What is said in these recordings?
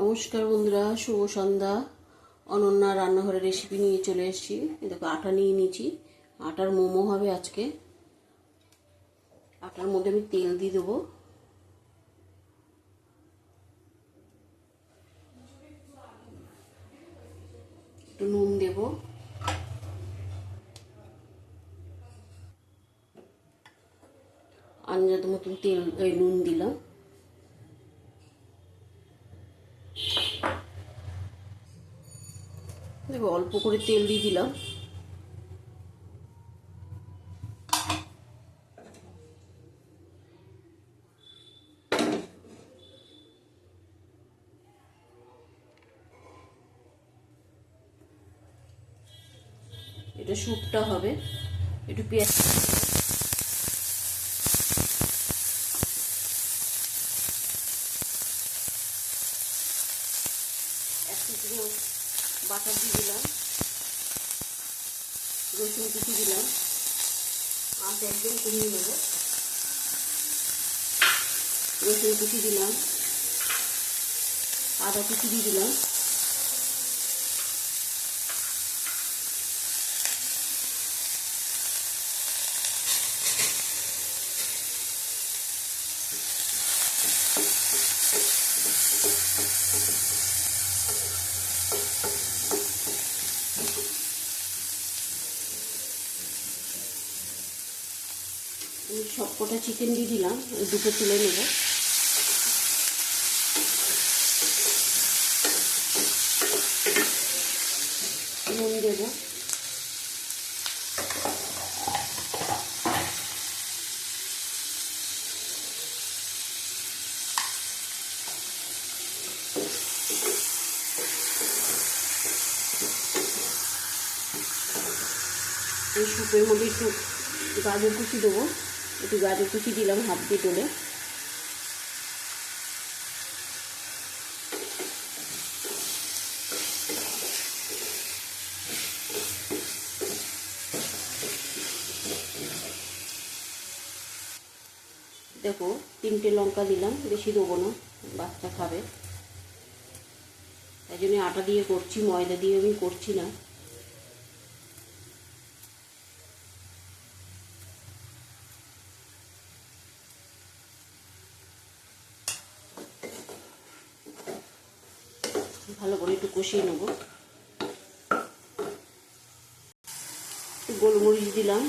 নমস্কার বন্ধুরা, শুভ সন্ধ্যা। অনন্যা রান্নাঘরের রেসিপি নিয়ে চলে এসেছি। দেখো, আটা নিয়ে নিয়েছি। আটার মোমো হবে আজকে। আটার মধ্যে আমি তেল দিয়ে দেবো। একটু নুন দেবো। আঞ্জাত মতন তেল নুন দিলাম। অল্প করে তেল দিয়ে দিলাম। এটা স্যুপটা হবে। একটু পেঁয়াজ এক টুকরো বাটার দিয়ে দিলাম রসুন কুচি দিলাম। আঁচ একদম কমিয়ে নেব। রসুন কুচি দিলাম। আদা কুচি দিয়ে দিলাম। সব কটা চিকেন দিয়ে দিলাম দুটো তুলে নেব। নুন দেব। এই সুপের মধ্যে একটু গাজর কুচি দেবো। একটু গাজর কুচি দিলাম হাত দিয়ে তোলে। দেখো, তিনটে লঙ্কা দিলাম, বেশি দেবো না, বাচ্চা খাবে। তাই জন্য আটা দিয়ে করছি, ময়দা দিয়ে আমি করছি না ভালো করে একটু কষিয়ে নেব। গোলমরিচ দিলাম।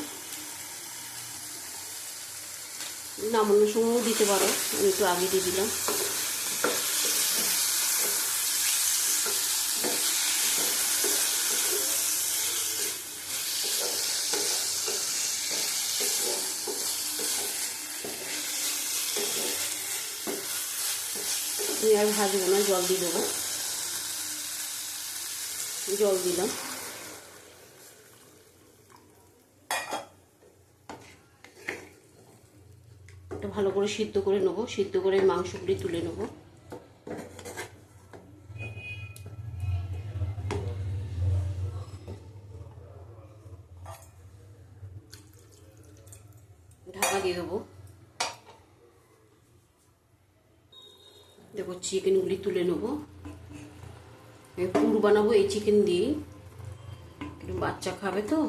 নামানোর সময়ও দিতে পারো, আমি একটু আগে দিয়ে দিলাম। আমি আর ভাজবো না, জল দিয়ে দেবো। জল দিলাম। এটা ভালো করে সিদ্ধ করে নেব। সিদ্ধ করে মাংসগুলি তুলে নেব। ঢাকা দিয়ে দেবো। দেখো চিকেনগুলি তুলে নেব। পুর বানাবো, এই চিকেন দিয়েই। বাচ্চা খাবে তো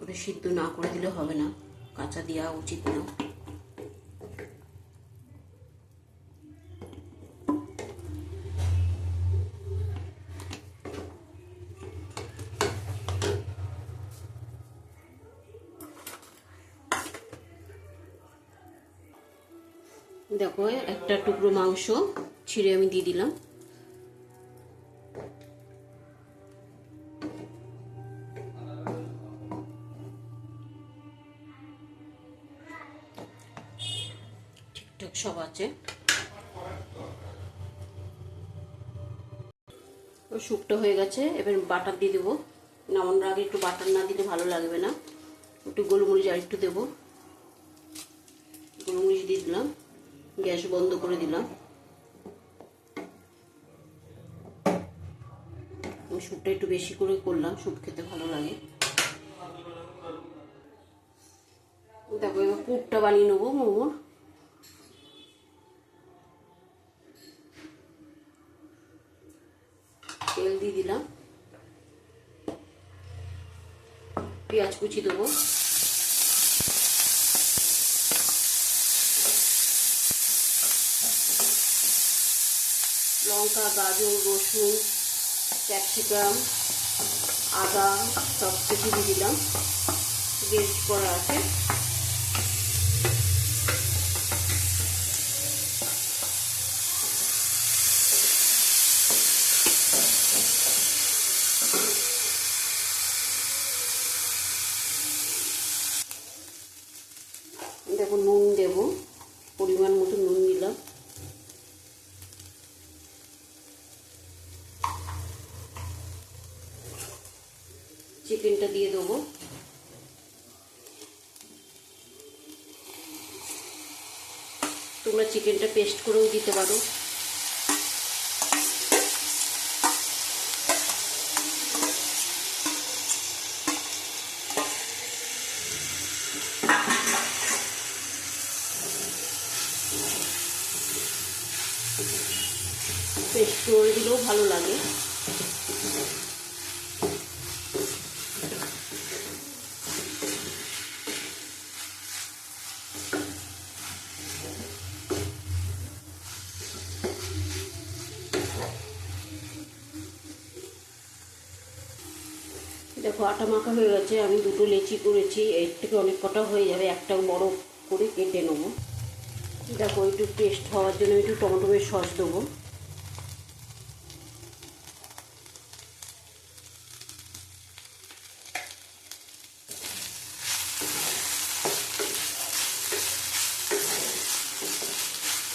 ওটা সিদ্ধ না করে দিলে হবে না। কাঁচা দেওয়া উচিত না। দেখো, একটা টুকরো মাংস ছিঁড়ে আমি দিয়ে দিলাম। সব আছে। শুকটা হয়ে গেছে, এবার বাটার দিয়ে দেবো। নামানোর আগে একটু বাটার না দিলে ভালো লাগবে না। একটু গোলমরিচ আর একটু দেবো। গোলমরিচ দিয়ে দিলাম, গ্যাস বন্ধ করে দিলাম। স্যুপটা একটু বেশি করে করলাম স্যুপ খেতে ভালো লাগে। দেখো, এবার পুরটা বানিয়ে নেব, মোমোর তেল দিয়ে দিলাম। পেঁয়াজ কুচি দেবো। লঙ্কা, গাজর, রসুন, ক্যাপসিকাম, আদা সব কিছু দিয়ে দিলাম। গ্রেট করা আছে দেখো নুন দেব পরিমাণ মতো নুন দিলাম চিকেনটা দিয়ে দেবো। তোমরা চিকেনটা পেস্ট করেও দিতে পারো। পেস্ট করে দিলেও ভালো লাগে। দেখো আটা মাখা হয়ে গেছে, আমি দুটো লেচি করেছি, এর থেকে অনেক কটা হয়ে যাবে একটা বড় করে কেটে নেব। দেখো, একটু টেস্ট হওয়ার জন্য একটু টমেটোমের সস দেবো।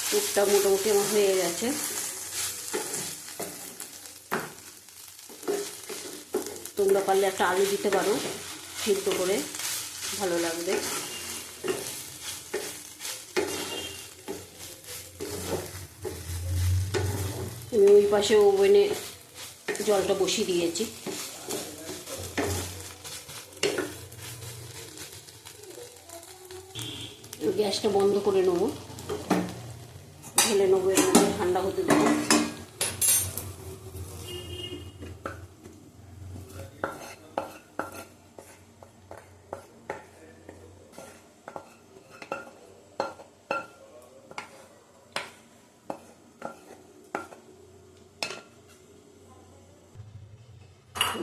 পুরটা মোটামুটি আমার হয়ে গেছে। তোমরা পারলে একটা আলু দিতে পারো, সিদ্ধ করে, ভালো লাগবে। আমি ওই পাশে ওভেনে জলটা বসিয়ে দিয়েছি। গ্যাসটা বন্ধ করে নেব। ঢেলে নেব ঠান্ডা হতে দেবো।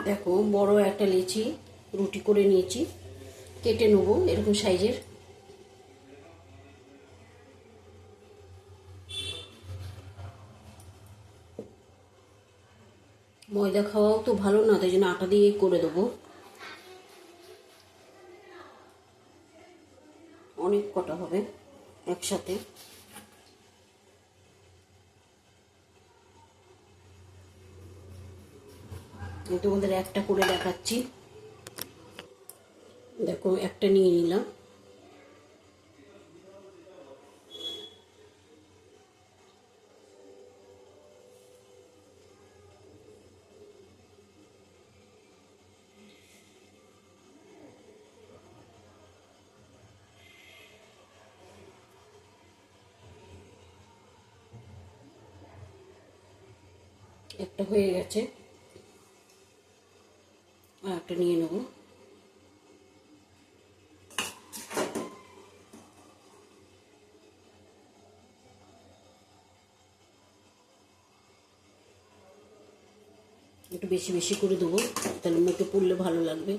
দেখো, বড় একটা লিচি রুটি করে নিয়েছি। কেটে নেব এরকম সাইজের। ময়দা খাওয়াও তো ভালো না, তাই জন্য আটা দিয়ে করে দেবো। অনেক কটা হবে একসাথে। তোমাদের একটা করে দেখাচ্ছি। দেখো একটা নিয়ে নিলাম। একটা হয়ে গেছে। একটা নিয়ে নেব। একটু বেশি বেশি করে দেবো তাহলে মুখে পড়লে ভালো লাগবে।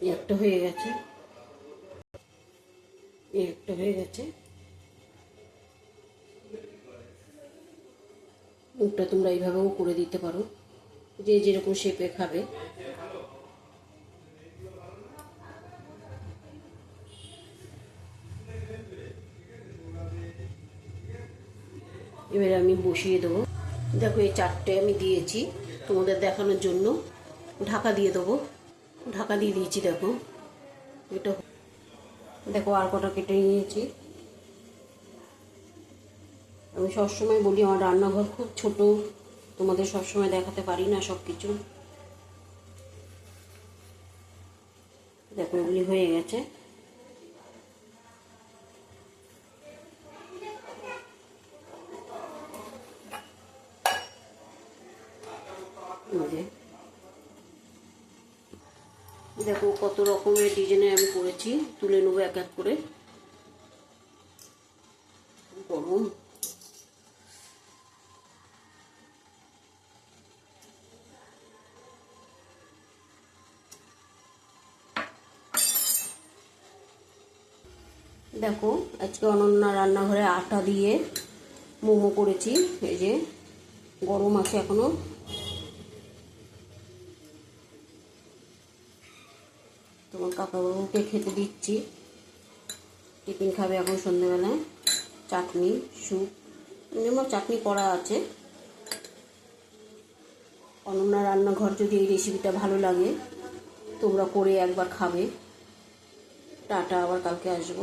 একটা হয়ে গেছে। একটা হয়ে গেছে। মুখটা তোমরা এইভাবেও করে দিতে পারো। যে যেরকম শেপে খাবে। এবারে আমি বসিয়ে দেবো। দেখো এই চারটে আমি দিয়েছি। তোমাদের দেখানোর জন্য ঢাকা দিয়ে দেবো। ঢাকা দিয়ে দিয়েছি, দেখো। এটা দেখো আর কটা কেটে নিয়েছি। আমি সবসময় বলি, আমার রান্নাঘর খুব ছোট। তোমাদের সবসময় দেখাতে পারি না সব কিছু দেখো, এগুলি হয়ে গেছে এই যে। দেখো কত রকমের ডিজাইনের আমি করেছি, তুলে নেব এক এক করে। গরম। দেখো, আজকে অনন্যা রান্নাঘরে আটা দিয়ে মোমো করেছি, এই যে গরম আছে এখনও। তোমার কাকা বাবুকে খেতে দিচ্ছি। টিফিন খাবে এখন সন্ধেবেলায় চাটনি, স্যুপ যেমন চাটনি করা আছে। অনন্যা রান্নাঘর যদি এই রেসিপিটা ভালো লাগে, তোমরা করে একবার খাবে। টাটা, আবার কালকে আসব।